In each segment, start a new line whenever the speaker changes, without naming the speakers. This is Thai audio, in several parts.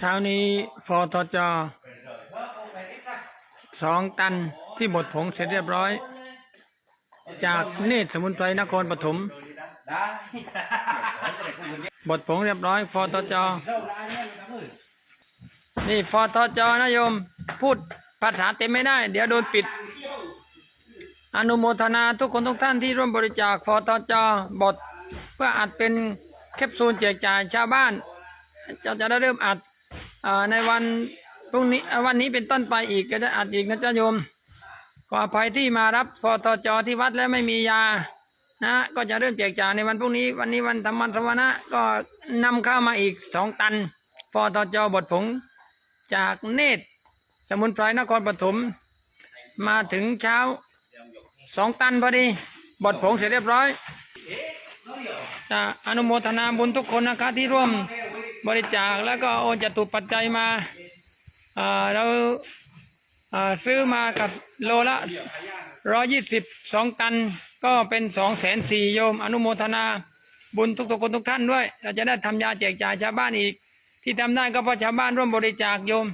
เช้านี้ฟอทจสองตันที่บดผงเสร็จเรียบร้อย จากเนตรสมุนไพรนครปฐมบดผงเรียบร้อยฟอทจนี่ฟอทจนะโยม พูดภาษาเต็มไม่ได้ เดี๋ยวโดนปิด อนุโมทนาทุกคนทุกท่านที่ร่วมบริจาคฟอทจบทเพื่ออัดเป็นแคปซูลแจกจ่ายชาวบ้านจะจะได้เริ่มอัด ในวันพรุ่งนี้วันนี้เป็นต้นไปอีกก็จะอัดอีกนะจ๊ะโยม ขออภัยที่มารับฟอทจที่วัดแล้วไม่มียานะก็จะเริ่มแจกจ่ายในวันพรุ่งนี้ วันนี้วันธรรมวันสวนะก็นำเข้ามาอีกสองตันฟอทจบทผงจากเนตร สมุนไพรนครปฐมมาถึงเช้าสองตันพอดีบทผงเสร็จเรียบร้อยจะอนุโมทนาบุญทุกคนนะคะที่ร่วม บริจาคแล้วก็โอนจตุปัจจัยมาเอ่อเราอ่อซื้อมากับโลละร้อยี่สิบสองตันก็เป็นสองแสนสี่โยม อนุโมทนาบุญทุกๆคนทุกท่านด้วย เราจะได้ทำยาแจกจ่ายชาวบ้านอีก ที่ทำได้ก็เพราะชาวบ้านร่วมบริจาคโยม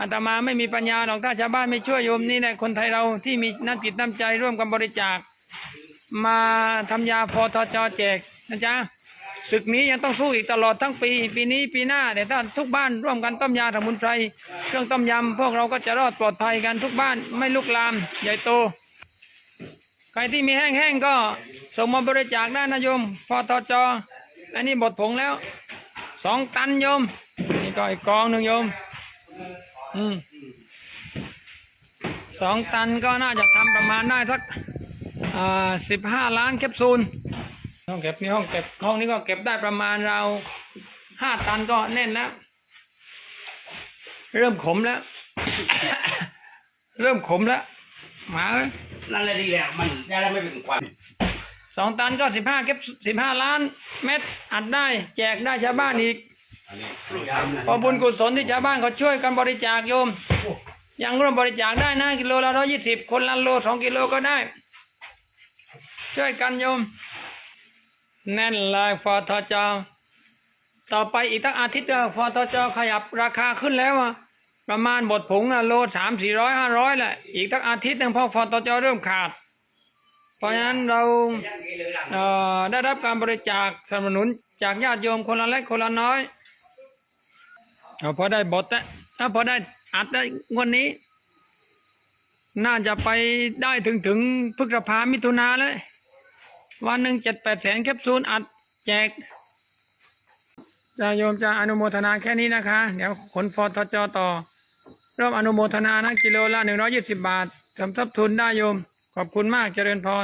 อาตมาไม่มีปัญญาหรอกถ้าชาวบ้านไม่ช่วยโยมนี่แหละคนไทยเราที่มีน้ำจิตน้ำใจร่วมกันบริจาค มาทำยาพอทจแจกนะจ๊ะ ศึกนี้ยังต้องสู้อีกตลอดทั้งปี ปีนี้ปีหน้าแต่ถ้าทุกบ้านร่วมกันต้มยาสมุนไพรเครื่องต้มยำพวกเราก็จะรอดปลอดภัยกันทุกบ้านไม่ลุกลามใหญ่โต ใครที่มีแห้งๆก็ส่งมาบริจาคได้นะโยมพอทอจอันนี้บดผงแล้วสองตันโยมนี่ก็อีกกองหนึ่งโยม อืมสองตันก็น่าจะทำประมาณได้สักสิบห้าล้านแคปซูล ห้องเก็บนี่ห้องเก็บห้องนี้ก็เก็บได้ประมาณเราห้าตันก็แน่นแล้ว เริ่มขมแล้ว เริ่มขมแล้วหมาเอ้ย
นั่นแหละดีแหละมันได้แล้วไม่เป็นควัน
สองตันก็สิบห้าแคปสิบห้าล้านเม็ดอัดได้แจกได้ชาวบ้านอีกพอบุญกุศลที่ชาวบ้านเขาช่วยกันบริจาคโยม ยังร่วมบริจาคได้นะกิโลละร้อยยี่สิบคนละโลสองกิโลก็ได้ ช่วยกันโยม แน่นเลยฟอทจต่อไปอีกตั้งอาทิตย์ฟอทจขยับราคาขึ้นแล้วอะประมาณบทผงอะโลสามสี่ร้อยห้าร้อยแหละอีกตั้งอาทิตย์หนึ่งพอฟอทจเริ่มขาด เพราะฉะนั้นเราเอ่อได้รับการบริจาคสนับสนุนจากญาติโยมคนละเล็กคนละน้อยเอาพอได้บทแล้วถ้าพอได้อัดได้งวดนี้ น่าจะไปได้ถึงถึงพฤษภามิถุนาเลย วันหนึ่งเจ็ดแปดแสนแคปซูลอัดแจกจะโยมจะอนุโมทนาแค่นี้นะคะ เดี๋ยวขนฟอทจต่อร่วมอนุโมทนานะกิโลละหนึ่งร้อยี่สิบบาทสำทบทุนได้โยม ขอบคุณมากเจริญพร